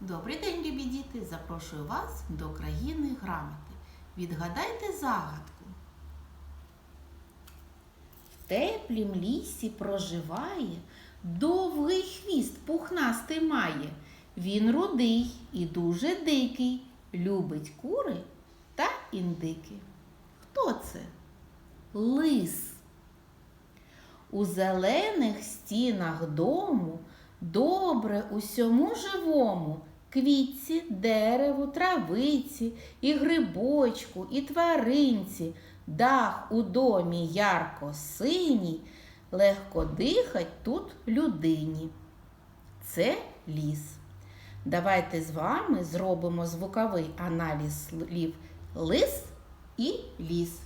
Добрий день, любі діти! Запрошую вас до країни грамоти. Відгадайте загадку. В теплім лісі проживає, довгий хвіст пухнастий має. Він рудий і дуже дикий, любить кури та індики. Хто це? Лис. У зелених стінах дому добре усьому живому, квітці, дереву, травиці, і грибочку, і тваринці, дах у домі ярко синій, легко дихать тут людині. Це ліс. Давайте з вами зробимо звуковий аналіз слів лис і ліс.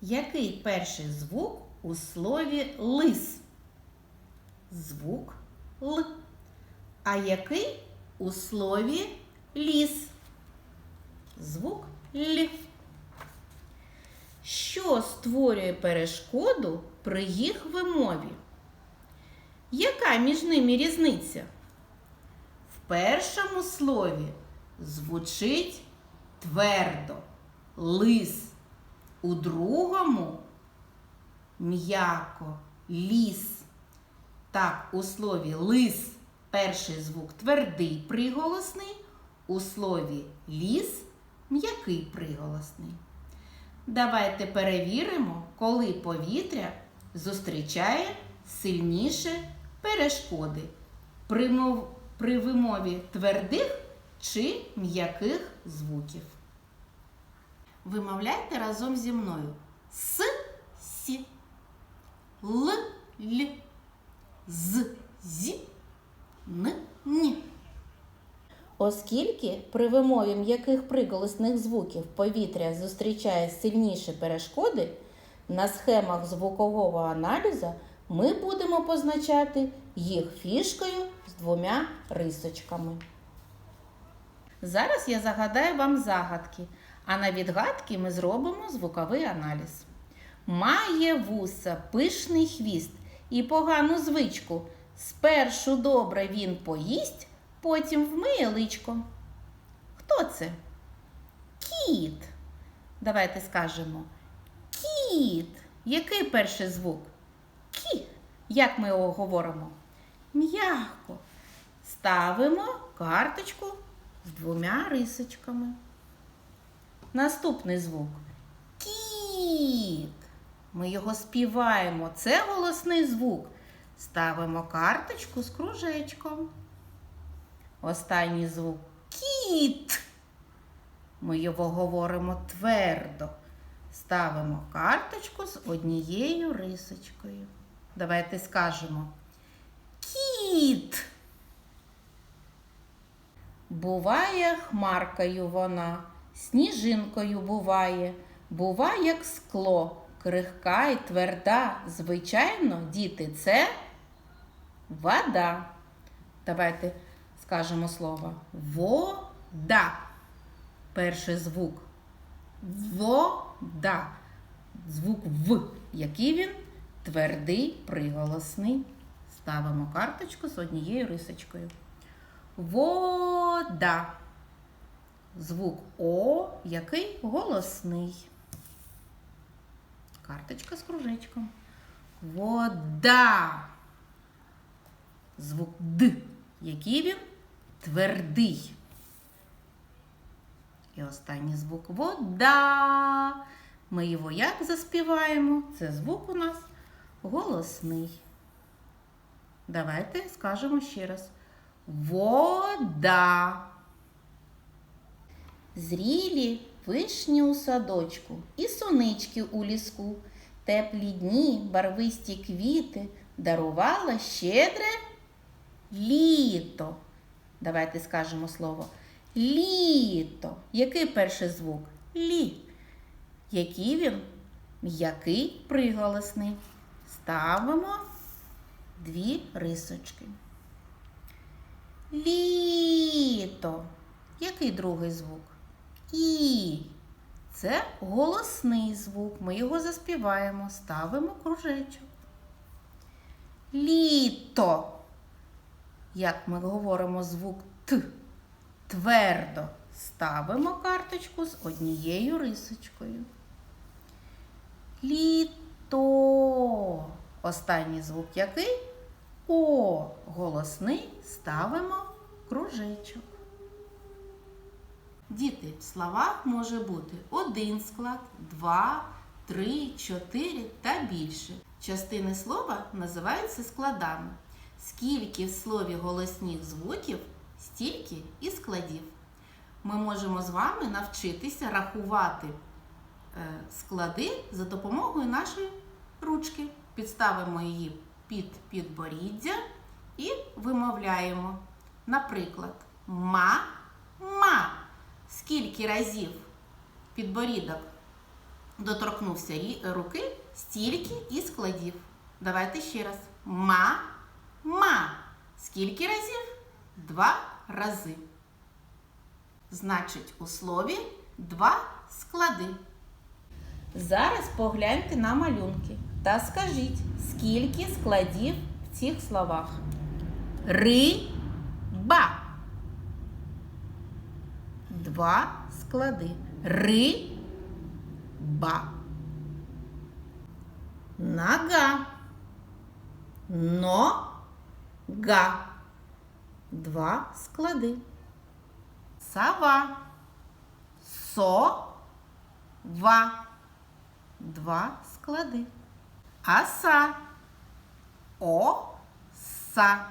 Який перший звук у слові лис? Звук Л. А який у слові ліс? Звук Л. Що створює перешкоду при їх вимові? Яка між ними різниця? В першому слові звучить твердо лис. У другому м'яко ліс. Так, у слові лис перший звук твердий приголосний, у слові ліс м'який приголосний. Давайте перевіримо, коли повітря зустрічає сильніше перешкоди при, мов- при вимові твердих чи м'яких звуків. Вимовляйте разом зі мною с, сі, л, л, з, зі, н, ні. Оскільки при вимові м'яких приголосних звуків повітря зустрічає сильніші перешкоди, на схемах звукового аналізу ми будемо позначати їх фішкою з двома рисочками. Зараз я загадаю вам загадки, а на відгадки ми зробимо звуковий аналіз. Має вуса пишний хвіст і погану звичку. Спершу добре він поїсть, потім вмиє личко. Хто це? Кіт. Давайте скажемо. Кіт. Який перший звук? Кі. Як ми його говоримо? М'яко. Ставимо карточку з двома рисочками. Наступний звук. Кіт. Ми його співаємо. Це голосний звук. Ставимо карточку з кружечком. Останній звук кіт. Ми його говоримо твердо. Ставимо карточку з однією рисочкою. Давайте скажемо кіт. Буває хмаркою вона, сніжинкою буває, бува, як скло, крихка й тверда. Звичайно, діти, це вода. Давайте скажемо слово вода. Перший звук. Вода. Звук В. Який він? Твердий, приголосний. Ставимо карточку з однією рисочкою. Вода. Звук О, який голосний. Карточка з кружечком. Вода. Звук Д. Який він? Твердий. І останній звук вода. Ми його як заспіваємо? Це звук у нас голосний. Давайте скажемо ще раз. Вода. Зрілі вишні у садочку і сонички у ліску. Теплі дні, барвисті квіти дарувала щедре літо. Давайте скажемо слово літо. Який перший звук? Лі. Який він? М'який приголосний. Ставимо дві рисочки. Літо. Який другий звук? І. Це голосний звук. Ми його заспіваємо, ставимо кружечок. Літо. Як ми говоримо звук Т. Твердо ставимо карточку з однією рисочкою. Літо. Останній звук який? О, голосний ставимо кружечок. Діти, в словах може бути один склад, два, три, чотири та більше. Частини слова називаються складами. Скільки в слові голосних звуків, стільки і складів. Ми можемо з вами навчитися рахувати е, склади за допомогою нашої ручки. Підставимо її під підборіддя і вимовляємо. Наприклад, ма, ма. Скільки разів підборідок доторкнувся руки, стільки і складів. Давайте ще раз. Ма, ма. Скільки разів? Два рази. Значить, у слові два склади. Зараз погляньте на малюнки та скажіть, скільки складів в цих словах. Риба. Два склади. Риба. Нога. Нога. Два склади. Сова. Сова. Два склади. Оса. Оса.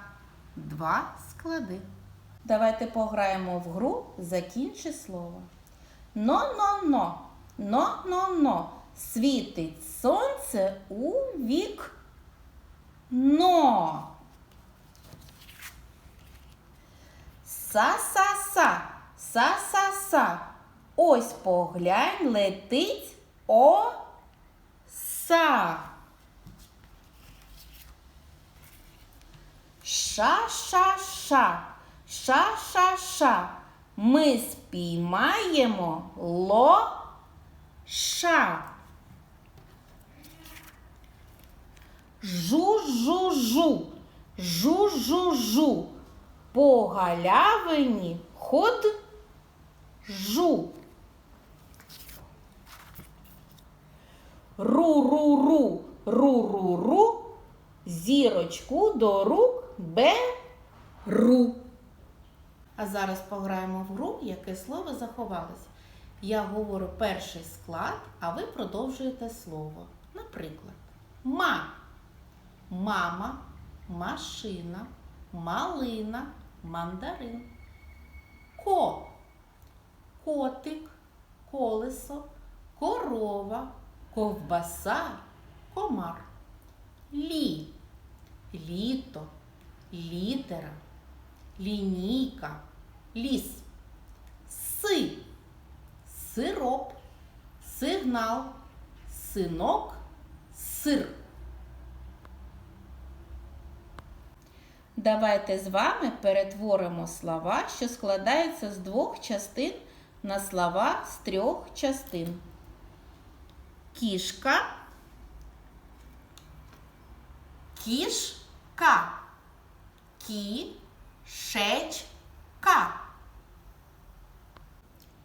Два склади. Давайте пограємо в гру Закінчи слово. Но-но-но. Но-но-но. Світить сонце у вік. Но. Са-са-са. Са-са-са. Ось поглянь, летить оса. Ша-ша-ша. Ша-ша-ша. Ми спіймаємо лоша. Жу-жу-жу. Жу-жу-жу. По галявині ходжу. Ру-ру-ру, ру-ру-ру, зірочку до рук беру. А зараз пограємо в гру, яке слово заховалось. Я говорю перший склад, а ви продовжуєте слово. Наприклад, ма, мама, машина, малина, мандарин. Ко, котик, колесо, корова, ковбаса, комар. Лі, літо, літера, лінійка, ліс. Си, сироп, сигнал, синок, сир. Давайте з вами перетворимо слова, що складаються з двох частин на слова з трьох частин. Кішка. Кішка. Кішечка.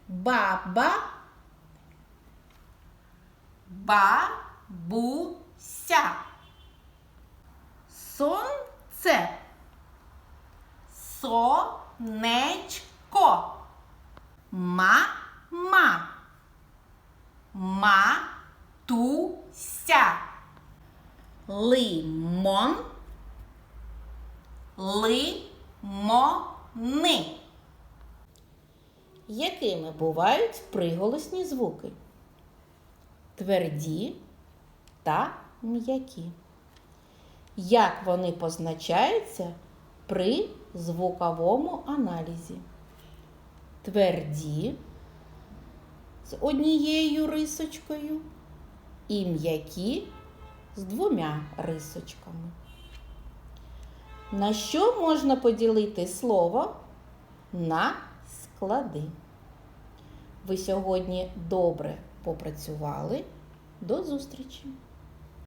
Баба. Бабуся. Сонце. Сонечко. Мама. Матуся. Лимон. Лимони. Якими бувають приголосні звуки? Тверді та м'які. Як вони позначаються при звуковому аналізі? Тверді з однією рисочкою і м'які з двома рисочками. На що можна поділити слово? На склади. Ви сьогодні добре попрацювали. До зустрічі!